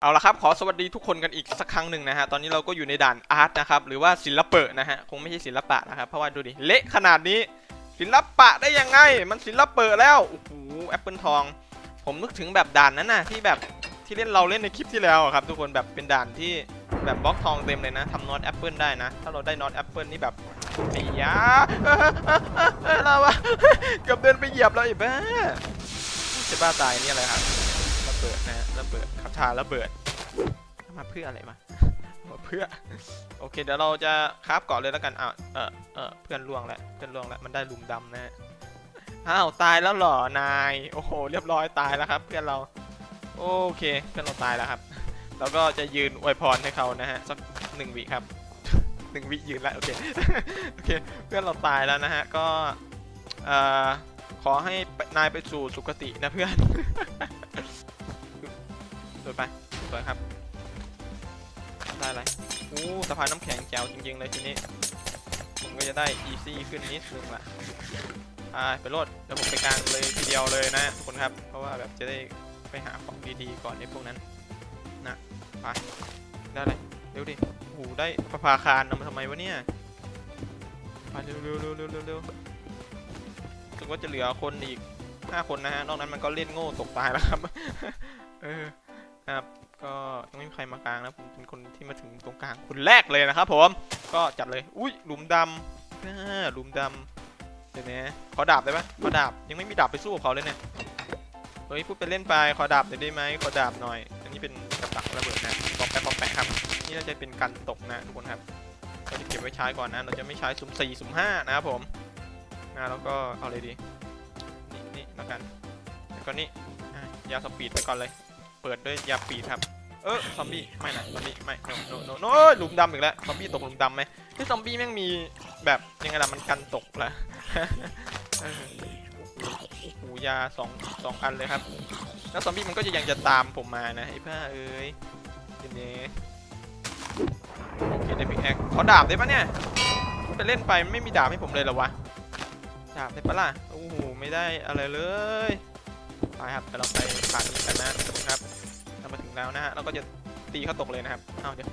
เอาละครับ ขอสวัสดีทุกคนกันอีกสักครั้งหนึ่งนะฮะ ตอนนี้เราก็อยู่ในด่านอาร์ตนะครับ หรือว่าศิลปะนะฮะ คงไม่ใช่ศิลปะนะครับ เพราะว่าดูดิ เละขนาดนี้ ศิลปะได้ยังไง มันศิลปะแล้ว โอ้โห แอปเปิลทอง ผมนึกถึงแบบด่านนั้นนะที่แบบที่เล่นเราเล่นในคลิปที่แล้วครับ ทุกคนแบบเป็นด่านที่แบบบล็อกทองเต็มเลยนะทำน็อตแอปเปิลได้นะ ถ้าเราได้น็อตแอปเปิลนี่แบบไอ้ยาเราอะเกือบเดินไปเหยียบแล้วไอ้บ้าจะบ้าตายนี่อะไรครับระเบิดนะฮะระเบิดาถาระเบิดมาเพื่ออะไรมามาเพื่อโอเค เดี๋ยวเราจะคราฟเกาะเลยแล้วกันอ้าวเออเออเพื่อนล่วงแล้วเพื่อนล่วงแล้วมันได้ลุมดำนะอ้าวตายแล้วเหรอนายโอ้โหเรียบร้อยตายแล้วครับ เพื่อนเราโอเคเพื่อนเราตายแล้วครับเราก็จะยืนอวยพรให้เขานะฮะสักหนึ่งวิครับหนึ่งวิยืนแล้วโอเคโอเคเพื่อนเราตายแล้วนะฮะก็เอ่อขอให้นายไปสู่สุคตินะเพื่อน ดดไปสวยครับ ได้อะไรโอ้สะพานน้ำแข็งแจ๋วจริงๆเลยทีนี้ ผมก็จะได้ easy ขึ้นนิดนึงละอ่าไปโลดเดี๋ยวผมไปกลางเลยทีเดียวเลยนะทุกคนครับ เพราะว่าแบบจะได้ไปหาของดีๆก่อนในพวกนั้นนะไปได้อะไรเร็วดิโอ้โหได้ประภาคารนำมาทำไมวะเนี่ยไปเร็วๆเร็วๆเร็วๆเร็วๆเร็วๆรู้สึกว่าจะเหลือคนอีก5คนนะฮะ นอกนั้นมันก็เล่นโง่ตกตายแล้วครับ เออ ครับ ก็ยังไม่มีใครมากลางนะผมเป็นคนที่มาถึงตรงกลางคนแรกเลยนะครับผม ก็จัดเลย อุ้ยหลุมดำอ่าหลุมดำเดี๋ยวนะขอดาบได้ปะขอดาบยังไม่มีดาบไปสู้กับเขาเลยเนี่ยเฮ้ยพูดไปเล่นไปขอดาบหน่อยได้ไหมขอดาบหน่อย อันนี้เป็นกับดักระเบิดนะปอกแปะปอกแปะครับ นี่เราจะเป็นกันตกนะทุกคนครับเราจะเก็บไว้ใช้ก่อนนะ เราจะไม่ใช้สุ่มสี่สุ่มห้านะครับผมนะแล้วก็เอาเลยดี นี่นี่แล้วกันแล้วก็นี่ยาสปีดไปก่อนเลย เปิดด้วยยาปีครับ เออซอมบี้ไม่นะซอมบี้ไม่ no no no no หลุมดำอีกแล้วซอมบี้ตกหลุมดำไหมที่ซอมบี้แม่งมีแบบยังไงล่ะมันกันตกละเออโอ้โหยาสองสองอันเลยครับ แล้วซอมบี้มันก็จะยังจะตามผมมานะไอ้ผ้าเอ้ยทีนี้โอเคได้พิกแอคขอดาบได้ปะเนี่ยไปเล่นไปไม่มีดาบให้ผมเลยหรอวะดาบได้ปะล่ะโอ้โหไม่ได้อะไรเลยไปครับเราไปผ่านนี้กันนะครับเรามาถึง แล้วนะฮะเราก็จะตีเขาตกเลยนะครับเอาเดี๋ยว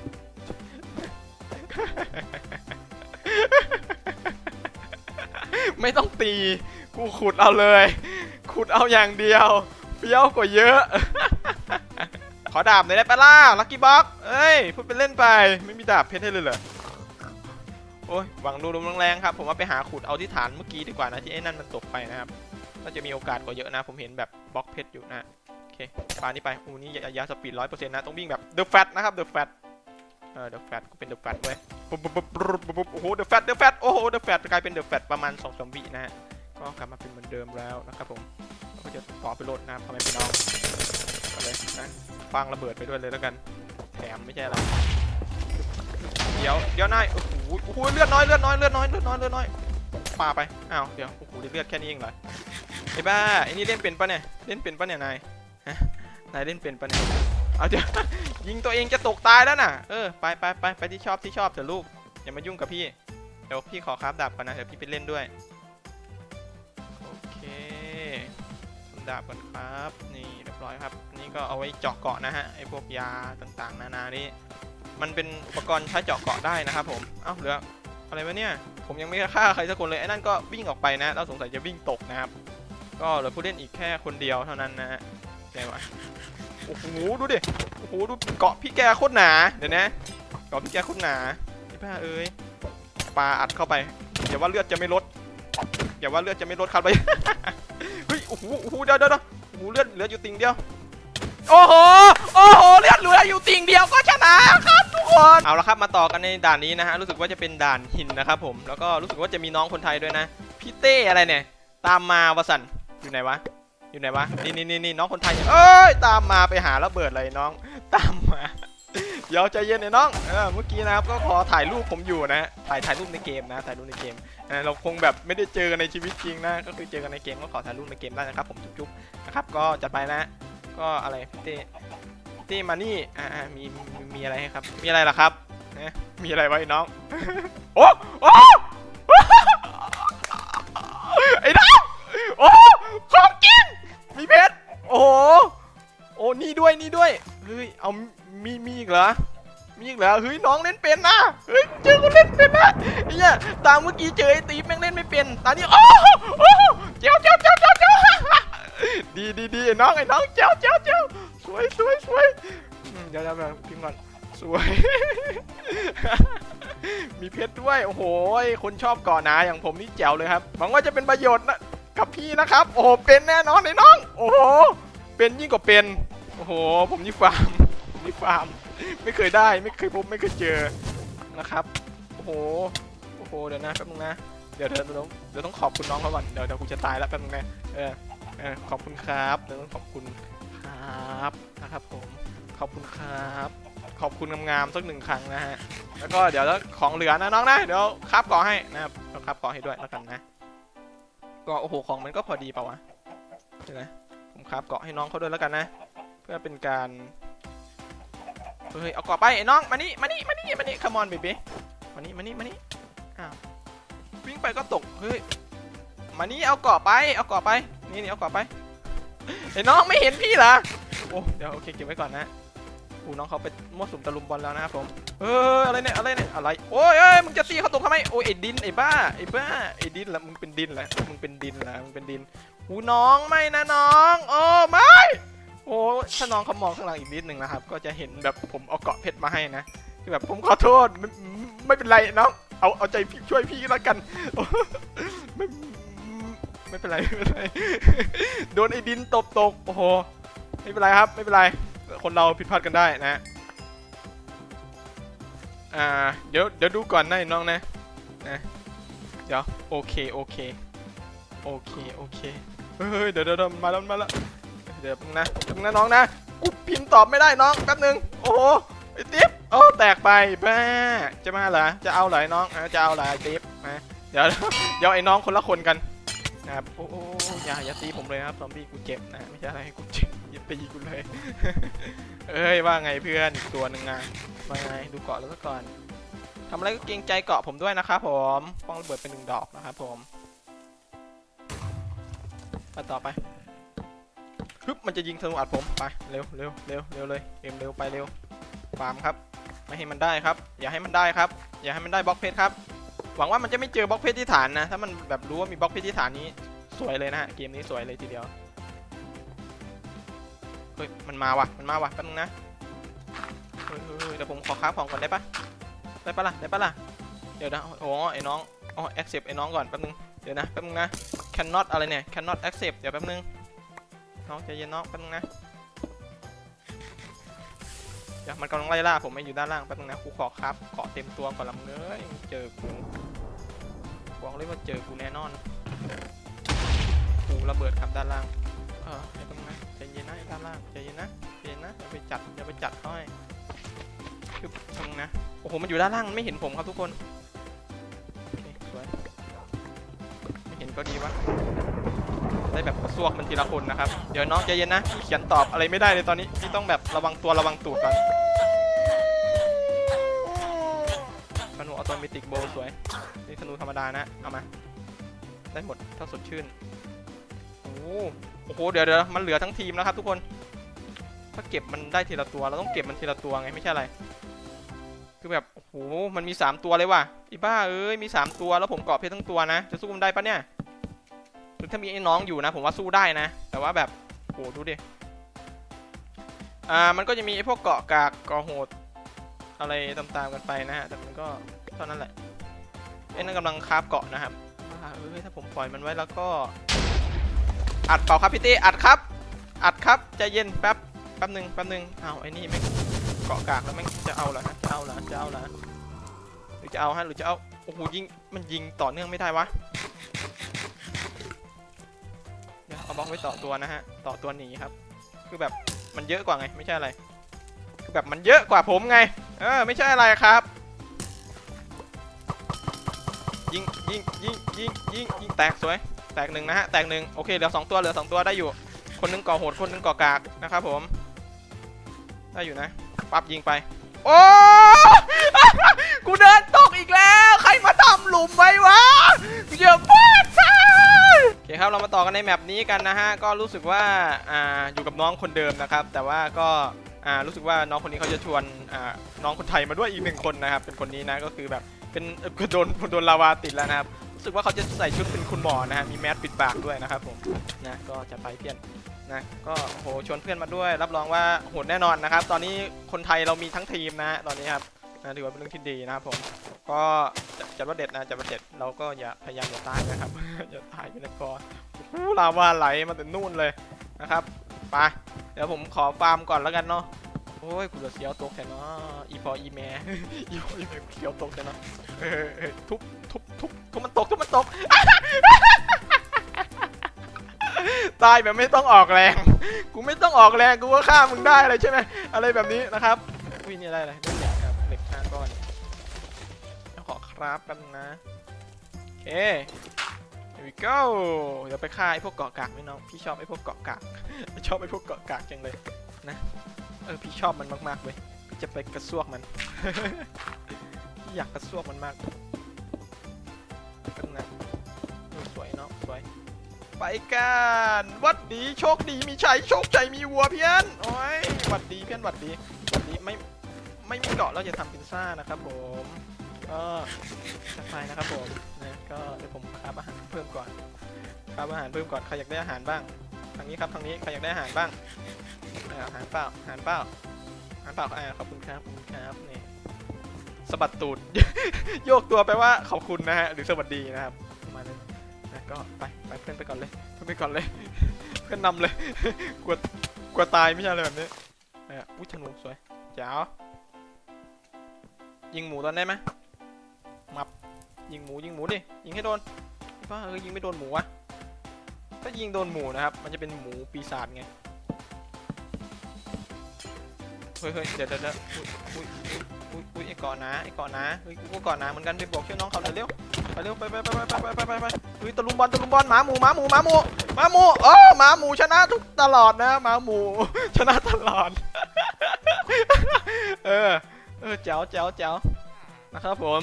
ไม่ต้องตี กูขุดเอาเลย ขุดเอาอย่างเดียวเฟี้ยวกว่าเยอะ ขอดาบหน่อยได้ปะล่ะลักกี้บ็อกเอ้ยพูดเป็นเล่นไป ไม่มีดาบเพชรให้เลยเหรอ โอ้ยหวังดูลมแรงๆครับ ผมว่าไปหาขุดเอาที่ฐานเมื่อกี้ดีกว่านะที่ไอ้นั่นมันตกไปนะครับน่าจะมีโอกาสกว่าเยอะนะ ผมเห็นแบบบล็อกเพชรอยู่นะ เคปานี้ไปอูนี่ยาสปีดร้อยเปอร์เซ็นต์นะ ต้องวิ่งแบบ The Fat นะครับ The Fat เออ The Fat กูเป็น The Fat เว้ยปุ๊บปุ๊บปุ๊บปุ๊บปุ๊บโอ้โห The Fat The Fat โอ้โห The Fat กลายเป็น The Fat ประมาณ2 3วินะฮะก็กลับมาเป็นเหมือนเดิมแล้วนะครับผมเราก็จะต่อไปโหลดนะครับพ่อแม่พี่น้องก็เลยนะฟังระเบิดไปด้วยเลยแล้วกันแถมไม่ใช่อะไรเดี๋ยวเดี๋ยวนายโอ้โหโอ้โหเลือดน้อยเลือดน้อยเลือดน้อยเลือดน้อยเลือดน้อยปาไปอ้าวเดี๋ยวโอ้โหเลือดแค่นี้เองเหรอไอ้บ้าไอ้นี่เล่นเป็นปะเนี่ยเล่นเป็นปะเนี่ยนาย นายเล่นเป็นปะเนี่ยเอาเดี๋ยวยิงตัวเองจะตกตายแล้วน่ะ เออไปไปไปไปที่ชอบที่ชอบเถอะลูก อย่ามายุ่งกับพี่ เดี๋ยวพี่ขอคราฟดาบก่อนนะ เดี๋ยวพี่ไปเล่นด้วย โอเคทำดาบก่อนครับ นี่เรียบร้อยครับ นี่ก็เอาไว้เจาะเกาะนะฮะ ไอ้พวกยาต่างๆ นานานี่ มันเป็นอุปกรณ์ใช้เจาะเกาะได้นะครับผม เอ้าเหลืออะไรวะเนี่ย ผมยังไม่ฆ่าใครสักคนเลย ไอ้นั่นก็วิ่งออกไปนะ แล้วสงสัยจะวิ่งตกนะครับ ก็เหลือผู้เล่นอีกแค่คนเดียวเท่านั้นนะฮะ ไงวะโอ้โหดูดิโอ้โหดูเกาะพี่แกโคตรหนาเดี๋ยวนะเกาะพี่แกโคตรหนาไอ้บ้าเอ้ยปลาอัดเข้าไปอย่าว่าเลือดจะไม่ลดอย่าว่าเลือดจะไม่ลดครับไปเฮ้ยโอ้โหโอ้โหเดี๋ยวเดี๋ยวเดี๋ยวโอ้โหเลือดเหลืออยู่ติ่งเดียวโอ้โหโอ้โหเลือดเหลืออยู่ติ่งเดียวก็ชนะครับทุกคนเอาละครับมาต่อกันในด่านนี้นะฮะรู้สึกว่าจะเป็นด่านหินนะครับผมแล้วก็รู้สึกว่าจะมีน้องคนไทยด้วยนะพี่เต้อะไรเนี่ยตามมาวสันอยู่ไหนวะ อยู่ไหนวะ นี่นี่นี่น้องคนไทยเนี่ยเอ้ย ตามมาไปหาระเบิดเลยน้อง ตามมา เดี๋ยวใจเย็นหน่อยน้อง เออ เมื่อกี้นะครับ ก็ขอถ่ายรูปผมอยู่นะ ถ่ายถ่ายรูปในเกมนะ ถ่ายรูปในเกม เราคงแบบไม่ได้เจอกันในชีวิตจริงนะ ก็คือเจอกันในเกมก็ขอถ่ายรูปในเกมได้นะครับ ผมจุ๊บๆนะครับ ก็จัดไปนะ ก็อะไรพี่เต้พี่เต้มานี่ อ่ามี มีอะไรครับ มีอะไรล่ะครับนะมีอะไรไว้น้อง โอ้โอ้ไอ้น้องโอ้ของกิน มีเพชร โอ้โห โอ้นี่ด้วยนี่ด้วย เฮ้ย เอา มี มีอีกเหรอ มีอีกเหรอ เฮ้ย น้องเล่นเป็นนะ เฮ้ย เจอคนเล่นเป็นนะไอ้เนี่ยตามเมื่อกี้เจอไอ้ตีฟแม่งเล่นไม่เป็นตอนนี้โอ้โหโอ้เจ้าเจ้าเจ้าเจ้าเจ้าดีดีดีน้องไอ้น้องเจ้าเจ้าเจ้าสวยสวยสวยเดี๋ยวเดี๋ยวเดี๋ยวพิมพ์ก่อน สวย มีเพชรด้วย โอ้โห คนชอบก่อหนาอย่างผมนี่แจ๋วเลยครับ หวังว่าจะเป็นประโยชน์นะกับพี่นะครับ โอ้โห เป็นแน่นอนไอ้น้อง โอ้โห เป็นยิ่งกว่าเป็น โอ้โห ผมนี่ฟาร์มผมนี่ฟาร์ม ไม่เคยได้ ไม่เคยพบ ไม่เคยเจอ นะครับ โอ้โห โอ้โห เดี๋ยวนะแป๊บนึงนะเดี๋ยวเดี๋ยวเดี๋ยวเดี๋ยวต้องขอบคุณน้องเขาก่อน เดี๋ยวเดี๋ยวกูจะตายแล้วแป๊บนึงนะ เออ เออ ขอบคุณครับ เดี๋ยวต้องขอบคุณครับนะครับผม ขอบคุณครับ ขอบคุณงามๆสักหนึ่งครั้งนะฮะ แล้วก็เดี๋ยวของเหลือนะน้องนะ เดี๋ยวคาบก่อให้นะครับเดี๋ยวคาบก่อให้ด้วยแล้วกันนะ ก็โอ้โหของมันก็พอดีเปล่าวะเดี๋ยวนะผม คาบเกาะให้น้องเขาด้วยแล้วกันนะ เพื่อเป็นการเฮ้ยเอาเกาะไปไอ้น้องมานี่มานี่มานี่มานี่คัมอนเบบี้มานี่มานี่มานี่อ้าววิ่งไปก็ตกเฮ้ยมานี่เอาเกาะไปเอาเกาะไปนี่นี่เอาเกาะไปไอ้น้องไม่เห็นพี่เหรอโอ้เดี๋ยวโอเคเก็บไว้ก่อนนะอูน้องเขาไปมั่วสุมตะลุมบอลแล้วนะครับผมเอออะไรเนี่ยอะไรเนี่ยอะไรโอ้ยเอ้ยมึงจะตีเขาตกทำไมโอ้ยไอ้ดินไอ้บ้าไอ้บ้าไอ้ดินละมึงเป็นดินแหละมึงเป็นดินละมึงเป็นดิน หูน้องไม่นะน้อง โอ้ไม่โอ้ถ้าน้องเขามองข้างหลังอีกนิดหนึ่งนะครับ ก็จะเห็นแบบผมเอาเกาะเพชรมาให้นะคือแบบผมขอโทษไม่ไม่เป็นไรน้องเอาเอาใจพี่ช่วยพี่แล้วกันไม่ไม่เป็นไรไม่เป็นไรโดนไอ้ดินตบตกโอ้โหไม่เป็นไรครับ ไม่เป็นไร คนเราผิดพลาดกันได้นะอ่าเดี๋ยวเดี๋ยวดูก่อนนะไอ้น้องนะนะเดี๋ยวโอเคโอเคโอเคโอเค เฮ้ยเดี๋ยวเดี๋ยวเดี๋ยวมาแล้วมาแล้วเดี๋ยวแป๊บนึงนะแป๊บนึงนะน้องนะกูพิมพ์ตอบไม่ได้น้องแป๊บนึงโอ้โหไอ้ติ๊บโอ้แตกไปแม่จะมาเหรอจะเอาเหรอไอ้น้องอะจะเอาเหรอไอ้ติ๊บนะเดี๋ยวเดี๋ยวไอ้น้องคนละคนกันนะครับโอ้อย่าอย่าตีผมเลยนะครับซอมบี้กูเจ็บนะไม่ใช่อะไรกูเจ็บอย่าตีกูเลยเอ้ยว่าไงเพื่อนอีกตัวหนึ่งอะว่าไงดูเกาะแล้วก็ก่อนทำอะไรก็เกรงใจเกาะผมด้วยนะครับผมป้องระเบิดเป็นหนึ่งดอกนะครับผม ไปต่อไปฮึบมันจะยิงธนูอัดผมไปเร็วเร็วเร็วเร็วเลยเอ็มเร็วไปเร็วฟาร์มครับ ไม่ให้มันได้ครับ อย่าให้มันได้ครับ อย่าให้มันได้บล็อกเพชรครับ หวังว่ามันจะไม่เจอบล็อกเพชรที่ฐานนะ ถ้ามันแบบรู้ว่ามีบล็อกเพชรที่ฐานนี้สวยเลยนะฮะเกมนี้สวยเลยทีเดียวเฮ้ยมันมาว่ะมันมาว่ะแป๊บนึงนะเฮ้ยเดี๋ยวผมขอค้าของก่อนได้ปะได้ปะล่ะได้ปะล่ะเดี๋ยวนะโอ้ไอ้น้องอ๋อ accept ไอ้น้องก่อนแป๊บนึงเดี๋ยวนะแป๊บนึงนะ cannot อะไรเนี่ย cannot accept เดี๋ยวแป๊บนึง น้องใจเย็นน้องแป๊บนึงนะ เดี๋ยวมันกำลังไล่ล่าผมไม่อยู่ด้านล่างแป๊บนึงนะกูขอครับเกาะเต็มตัวก่อนลำเงยเจอกูบอกเลยว่าเจอกูแน่นอนกูระเบิดครับด้านล่าง เออเดี๋ยวแป๊บนึงนะใจเย็นนะด้านล่างใจเย็นนะใจเย็นนะอย่าไปจัดอย่าไปจัดเขาให้คือทำนะโอ้โหมันอยู่ด้านล่างมันไม่เห็นผมครับทุกคน ก็ดีวะได้แบบสวกมันทีละคนนะครับ เดี๋ยวน้องใจเย็นนะพี่เขียนตอบอะไรไม่ได้เลยตอนนี้พี่ต้องแบบระวังตัวระวังตูดก่อนธนูออโตเมติกโบสวย นี่ธนูธรรมดานะ เอามา ได้หมดถ้าสดชื่นโอ้โหโอ้โห เดี๋ยวเดี๋ยวมันเหลือทั้งทีมแล้วครับทุกคน ถ้าเก็บมันได้ทีละตัว เราต้องเก็บมันทีละตัวไงไม่ใช่อะไร คือแบบ โอ้โห มันมี 3 ตัวเลยว่ะอีบ้าเอ้ย มี 3 ตัวแล้วผมเกาะเพชรทั้งตัวนะ จะสู้มันได้ปะเนี่ย หรือถ้ามีไอ้น้องอยู่นะ ผมว่าสู้ได้นะ แต่ว่าแบบโหดูดิ อ่า มันก็จะมีไอ้พวกเกาะกากเกาะโหด อะไรตามๆกันไปนะฮะ แต่มันก็เท่านั้นแหละ ไอ้นั่นกำลังคาบเกาะนะครับอ่าเอ้ยถ้าผมปล่อยมันไว้แล้วก็ อัดเปล่าครับพี่ตี้อัดครับ อัดครับใจเย็นแป๊บ แป๊บหนึ่งแป๊บหนึ่งเอาไอ้นี่ไม่เกาะกากแล้วไม่งจะเอาเหรอฮะจะเอาเหรอจะเอาเหรอหรือจะเอาฮะหรือจะเอา โอ้โหยิง มันยิงต่อเนื่องไม่ได้วะ บล็อกไว้ต่อตัวนะฮะ ต่อตัวหนีครับ คือแบบมันเยอะกว่าไง ไม่ใช่อะไร คือแบบมันเยอะกว่าผมไง เออ ไม่ใช่อะไรครับ ยิงยิงยิงยิงยิงยิงแตกสวย แตกหนึ่งนะฮะ แตกหนึ่งโอเค เหลือสองตัว เหลือสองตัวได้อยู่ คนหนึงก่อโหด คนหนึงก่อกากนะครับผม ได้อยู่นะ ปั๊บยิงไป โอ้กูเดินตกอีกแล้ว ใครมาทำหลุมไว้วะเยอะมา โอเคครับเรามาต่อกันในแมปนี้กันนะฮะก็รู้สึกว่าอ่าอยู่กับน้องคนเดิมนะครับ แต่ว่าก็อ่ารู้สึกว่าน้องคนนี้เขาจะชวนอ่าน้องคนไทยมาด้วยอีกหนึ่งคนนะครับ เป็นคนนี้นะก็คือแบบเป็นโดนโดนลาวาติดแล้วนะครับรู้สึกว่าเขาจะใส่ชุดเป็นคุณหมอนะฮะมีแมสปิดปากด้วยนะครับผมนะก็จะไปเพื่อนนะก็โอ้โหชวนเพื่อนมาด้วย รับรองว่าโหดแน่นอนนะครับ ตอนนี้คนไทยเรามีทั้งทีมนะตอนนี้ครับนะถือว่าเป็นเรื่องที่ดีนะครับผมก็ จะจัดว่าเด็ดนะจัดว่าเด็ดเราก็อย่าพยายามอย่าตายนะครับอย่าตายไปนะก่อนโอ้โหลาวาไหลมาถึงนู่นเลยนะครับไปเดี๋ยวผมขอฟาร์มก่อนแล้วกันเนาะโอ้ยกูจะเสียวตกแค่เนาะอีพออีแม่อีพออีแม่เสียวตกแค่เนาะทุบทุบทุบทุบมันตกทุบมันตกตายแบบไม่ต้องออกแรง กูไม่ต้องออกแรง กูก็ฆ่ามึงได้เลยใช่ไหมอะไรแบบนี้นะครับอุ้ยนี่อะไรอะไรได้เล็ก คราฟกันนะโอเค here we go เดี๋ยวไปฆ่าไอ้พวกเกาะกากนี่น้อง พี่ชอบไอ้พวกเกาะกาก ชอบไอ้พวกเกาะกากจังเลยนะ เออพี่ชอบมันมากๆเลยพี่จะไปกระซวกมัน อยากกระซวกมันมากกันนะสวยเนาะสวย ไปกันวัดดีโชคดีมีชัยโชคชัยมีวัวเพี้ยน โอ้ยวัดดีเพี้ยนวัดดีวัดดีไม่ไม่มีเกาะเราจะทำพิซซ่านะครับผม ก็จะไปนะครับผมนะก็เดี๋ยวผมคราบอาหารเพิ่มก่อนคราบอาหารเพิ่มก่อนใครอยากได้อาหารบ้าง ทางนี้ครับทางนี้ใครอยากได้อาหารบ้างอาหารเปล่าอาหารเปล่าอาหารเปล่าอ่าขอบคุณครับขอบคุณครับนี่สะบัดตูดโยกตัวไปว่าขอบคุณนะฮะหรือสวัสดีนะครับประมาณนั้นนะก็ไปไปเพื่อนไปก่อนเลยเพื่อนไปก่อนเลย เพื่อนนำเลยกลัวกลัวตายไม่ใช่อะไรแบบนี้เอออุ้ยธนูสวยเจ๋วยิงหมูตอนได้ไหม ยิงหมูยิงหมูดิยิงให้โดนป้าเออยิงไม่โดนหมูวะถ้ายิงโดนหมูนะครับ มันจะเป็นหมูปีศาจไงเฮ้ยเฮ้ยเดี๋ยวเดี๋ยวเดี๋ยวอุ้ยอุ้ยอุ้ยไอ้เกาะนะไอ้เกาะนะเฮ้ยกูก็เกาะนะเหมือนกันไปบอกช่วยน้องเขาหน่อยเร็วไปเร็วไปไปไปไปไปไปไปไปเฮ้ยตะลุมบอลตะลุมบอลหมาหมูหมาหมูหมาหมูหมาหมูเออหมาหมูชนะทุกตลอดนะหมาหมูชนะตลอดเออเออแจ๋วแจ๋วแจ๋วนะครับผม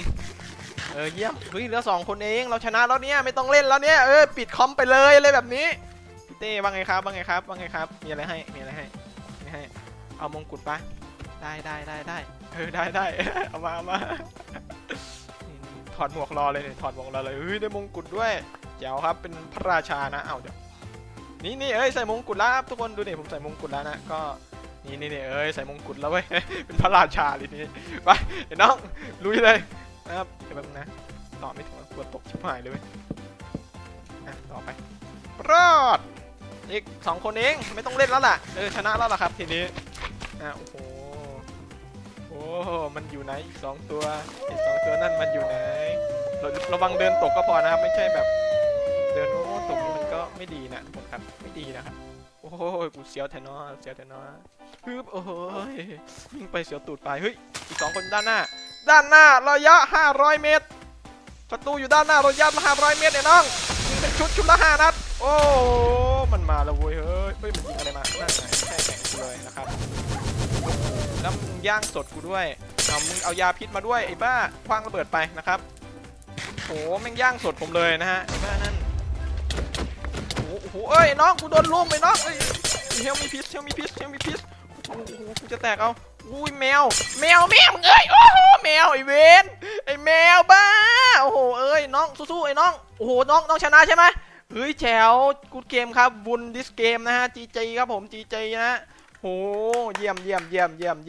เออเยี่ยมเฮ้ยเหลือสองคนเองเราชนะแล้วเนี่ยไม่ต้องเล่นแล้วเนี่ยเออปิดคอมไปเลยอะไรแบบนี้พี่เต้ว่าไงครับว่าไงครับว่าไงครับมีอะไรให้มีอะไรให้มีให้เอามงกุฎปะได้ได้ได้ได้เออได้ได้เอามาเอามาถอดหมวกรอเลยเนี่ยถอดหมวกรอเลยเฮ้ยได้มงกุฎด้วยแจ๋วครับเป็นพระราชานะเอาเดี๋ยวนี่นี่เอ้ยใส่มงกุฎแล้วครับทุกคนดูนี่ผมใส่มงกุฎแล้วนะก็นี่นี่นี่เอ้ยใส่มงกุฎแล้วเว้ยเป็นพระราชาเลยนี่ไปเดี๋ยวน้องลุยเลย นะครับเดี๋ยวแป๊บนึงนะต่อไม่ถึงกลัวตกชิบหายเลยเว้ยอะต่อไปรอดอีกสองคนเองไม่ต้องเล่นแล้วล่ะเออชนะแล้วล่ะครับทีนี้อะโอ้โหโอ้โหมันอยู่ไหนอีกสองตัวไอ้สองตัวนั่นมันอยู่ไหนระระวังเดินตกก็พอนะครับไม่ใช่แบบ เดินโง่ๆตกมันก็ไม่ดีนะทุกคนครับไม่ดีนะครับโอ้โหกูเสียวแทนอเสียวแทนอฮึบโอ้โหวิ่งไปเสียวตูดไปเฮ้ยอีกสองคนด้านหน้า ด้านหน้าระยะ 500 เมตรศัตรูอยู่ด้านหน้าระยะ500 เมตรเนี่ยน้องยิงเป็นชุดชุดละห้านัด โอ้มันมาแล้วเว้ยเฮ้ยเฮ้ยมันยิงอะไรมานั่นไงแค่แข่งกูเลยนะครับแล้วมึงย่างสดกูด้วยเอามึงเอายาพิษมาด้วยไอ้บ้าคว้างระเบิดไปนะครับโอ้โหแม่งย่างสดผมเลยนะฮะไอ้บ้านั่นโอ้โหเอ้ยน้องกูโดนลุมไปน้องเอ้ยเฮลมีพิษเฮลมีพิษเฮลมีพิษโอ้โหกูจะแตกเอา อุ้ยแมว แมวแมวมึงเอ้ยโอ้โหแมวไอเวนไอแมวบ้าโอ้โหเอ้ยน้องสู้ๆไอ้น้องโอ้โหน้องน้องชนะใช่ไหมเฮ้ยแฉวกูดเกมครับบุนดิสเกมนะฮะจีจีครับผมจีจีนะฮะโหเยี่ยมเยี่ยมเยี่ยมเยี่ยมเยี่ยม